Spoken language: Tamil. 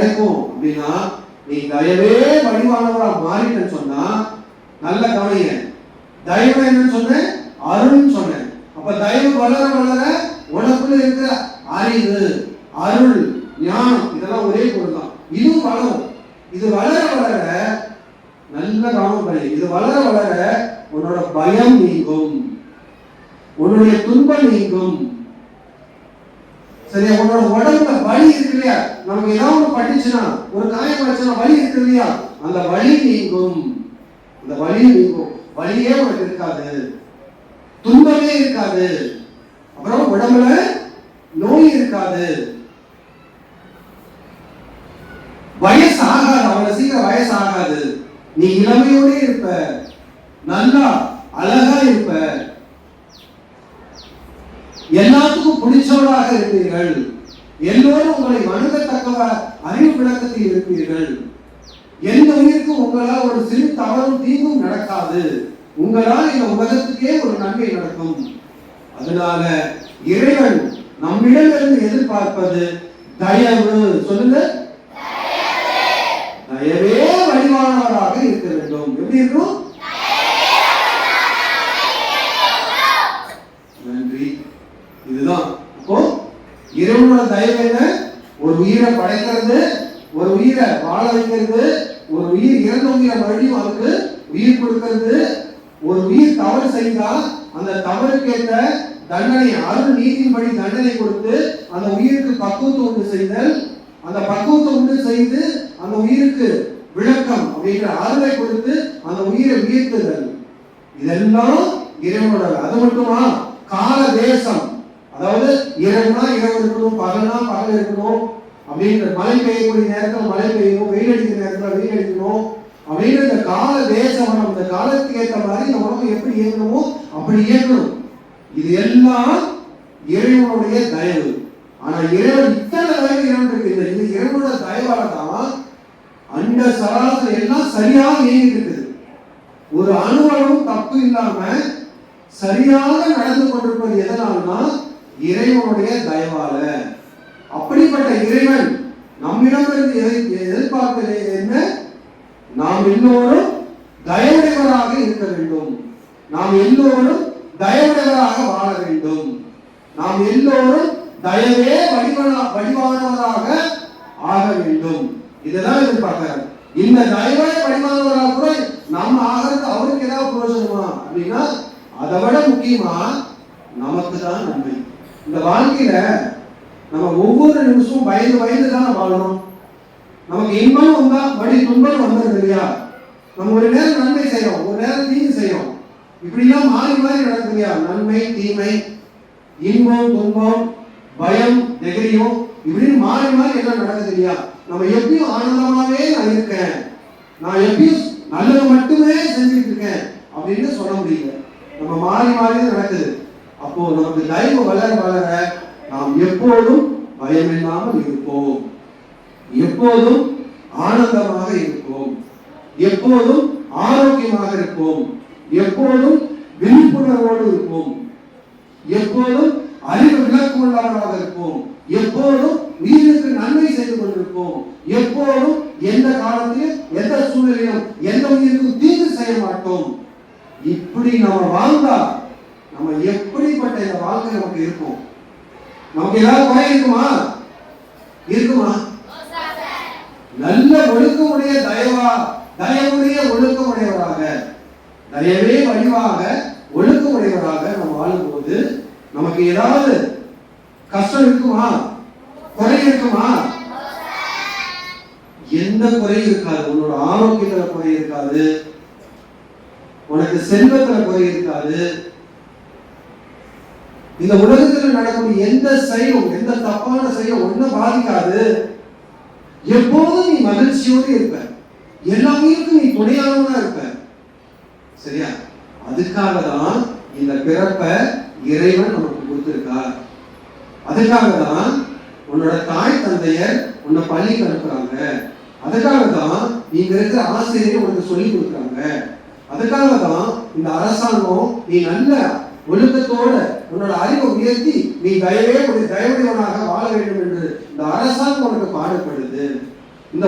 கிடைக்கும் அப்படின்னா நீ தயவே வடிவானவரா மாறிட்டேன்னு சொன்னா நல்ல கவனிங்க தயவு என்னன்னு சொன்னேன்? அருள்னு சொன்னேன். அப்ப தயவு வளர வளர உனக்குள்ள இருக்கிற அறிவு அருள் ஞானம் இதெல்லாம் ஒரே பொருள் தான் இதுவும் வளரும். இது வளர வளர நல்ல கவனம் பண்ணி. இது வளர வளர உன்னோட பயம் நீங்கும். உன்னுடைய துன்பம் நீங்கும். சரியா உன்னோட உடம்புல வலி இருக்கு இல்லையா? நமக்கு ஏதாவது ஒண்ணு பட்டுச்சுன்னா ஒரு காயம் பட்டுச்சுன்னா வலி இருக்கு இல்லையா? அந்த வலி நீங்கும். அந்த வலி நீங்கும். வலியே உனக்கு இருக்காது. துன்பமே இருக்காது. அப்புறம் உடம்புல நோய் இருக்காது. வயசு ஆகாது அவ்வளவு சீக்கிரம் வயசு ஆகாது நீ இளமையோட இருப்ப. நல்லா அழகா இருப்ப. எல்லாத்துக்கும் பிடிச்சவராக இருப்பீர்கள். எல்லோரும் உங்களை வணங்கத்தக்க அறிவு விளக்கத்தில் இருப்பீர்கள். எந்த உயிருக்கும் உங்களால் ஒரு சிறு தவறும் தீங்கும் நடக்காது. உங்களால் இந்த உலகத்துக்கே ஒரு நன்மை நடக்கும். அதனால இறைவன் நம்மிடமிருந்து எதிர்பார்ப்பது தயவு. சொல்லுங்க. தயவே. வலிமானவராக இருக்க வேண்டும். எப்படி இருக்கும்? இதுதான். அப்போ இறைவனோட தயவு என்ன? ஒரு உயிரை படைக்கிறது ஒரு உயிரை வாழ வைக்கிறது ஒரு உயிர் இறந்த உயிரை மறுபடியும் அதுக்கு உயிர் கொடுக்கிறது. ஒரு உயிர் தவறு செய்தால் அந்த தவறுக்கேற்ற தண்டனை அருள் நீதியின்படி தண்டனை கொடுத்து அந்த உயிருக்கு பக்குவத்தை உண்டு செய்தல் அந்த பக்குவத்தை உண்டு செய்து அந்த உயிருக்கு விளக்கம் அப்படிங்கிற அருளை கொடுத்து அந்த உயிரை உயர்த்துதல் இதெல்லாம் இறைவனோட அது மட்டுமா? கால தேசம் அதாவது இரவுனா இரவு இருக்கணும் பகல்னா பகல் இருக்கணும் அப்படின்ற மழை பெய்யக்கூடிய நேரத்தில் மழை பெய்யணும் வெயில் அடிக்கிற நேரத்தில் வெயில் அடிக்கணும் அப்படின்ற இந்த கால தேசம் இந்த காலத்துக்கு ஏற்ற மாதிரி இந்த உலகம் எப்படி இயங்கணுமோ அப்படி இயங்கணும். இது எல்லாம் இறைவனுடைய தயவு. ஆனா இறைவன் இத்தனை தயவு இறைவன் இருக்கு. இந்த இந்த இறைவனோட தயவால தான் அந்த சராசரி எல்லாம் சரியாக இயங்கிட்டு இருக்குது. ஒரு அணுவளவும் தப்பு இல்லாம சரியாக நடந்து கொண்டிருப்பது எதனால்னா இறைவனுடைய தயவால. அப்படிப்பட்ட இறைவன் நம்மிடமிருந்து எதை எதிர்பார்ப்பது என்ன நாம் எல்லோரும் தயவுடையவராக இருக்க வேண்டும். நாம் எல்லோரும் தயவுடையவராக வாழ வேண்டும். நாம் எல்லோரும் தயவே வடிவனா வடிவானவராக ஆக வேண்டும். இதெல்லாம் எதிர்பார்க்கிறார். இந்த தயவே வடிவானவராக கூட நம்ம ஆகிறது அவருக்கு ஏதாவது பிரயோஜனமா? அப்படின்னா அதை விட முக்கியமா நமக்கு தான் நன்மை. இந்த வாழ்க்கையில நம்ம ஒவ்வொரு நிமிஷமும் பயந்து பயந்து தான் வாழணும்? நமக்கு இன்பம் வந்தா வழி துன்பம் வந்தது இல்லையா? நம்ம ஒரு நேரம் நன்மை செய்யறோம் ஒரு நேரம் தீங்கு செய்யறோம். இப்படிலாம் மாறி மாறி நடக்குது இல்லையா? நன்மை தீமை இன்பம் துன்பம் பயம் நெகிரியம் இப்படின்னு மாறி மாறி எல்லாம் நடக்குது இல்லையா? நம்ம எப்பயும் ஆனந்தமாவே நான் இருக்கேன். நான் எப்பயும் நல்லது மட்டுமே செஞ்சுட்டு இருக்கேன். அப்படின்னு சொல்ல முடியல. நம்ம மாறி மாறி நடக்குது. அப்போ நமக்கு தயவு வளர வளர நாம் எப்போதும் பயமில்லாமல் இருப்போம். எப்போதும் ஆனந்தமாக இருப்போம். எப்போதும் ஆரோக்கியமாக இருப்போம். எப்போதும் விழிப்புணர்வோடு இருப்போம். எப்போதும் அறிவு விளக்கு இருப்போம். எப்போதும் உயிருக்கு நன்மை செய்து கொண்டிருப்போம். எப்போதும் எந்த காலத்திலும் எந்த சூழ்நிலையிலும் எந்த உயிருக்கும் தீங்கு செய்ய மாட்டோம். இப்படி நம்ம வாழ்ந்தா நம்ம எப்படிப்பட்ட இந்த வாழ்க்கை நமக்கு இருக்கும்? நமக்கு ஏதாவது குறை இருக்குமா? இருக்குமா? நல்ல ஒழுக்கமுடைய தயவா தயவுடைய ஒழுக்கமுடையவராக தயவே வடிவாக ஒழுக்கமுடையவராக நம்ம வாழும்போது நமக்கு ஏதாவது கஷ்டம் இருக்குமா? குறை இருக்குமா? எந்த குறையும் இருக்காது. உன்னோட ஆரோக்கியத்துல குறை இருக்காது. உனக்கு செல்வத்துல குறை இருக்காது. இந்த உலகத்தில் நடக்கக்கூடிய எந்த செயலும் எந்த தப்பான செயலும் ஒன்றும் பாதிக்காது. எப்போதும் நீ மகிழ்ச்சியோடு இருப்ப. எல்லா நீ துணையானவனா இருப்ப. சரியா? அதுக்காக தான் இந்த பிறப்பை இறைவன் நமக்கு கொடுத்திருக்கார். அதுக்காக தான் உன்னோட தாய் தந்தையர் உன்னை பள்ளிக்கு அனுப்புறாங்க. அதுக்காக தான் நீங்க இருக்கிற ஆசிரியர் உனக்கு சொல்லி கொடுக்குறாங்க. அதுக்காக தான் இந்த அரசாங்கம் நீ நல்ல ஒழுக்கத்தோட உன்னோட அறிவை உயர்த்தி நீ தயவே தயவுடையவனாக வாழ வேண்டும் என்று இந்த அரசாங்கம் உனக்கு பாடுபடுது. இந்த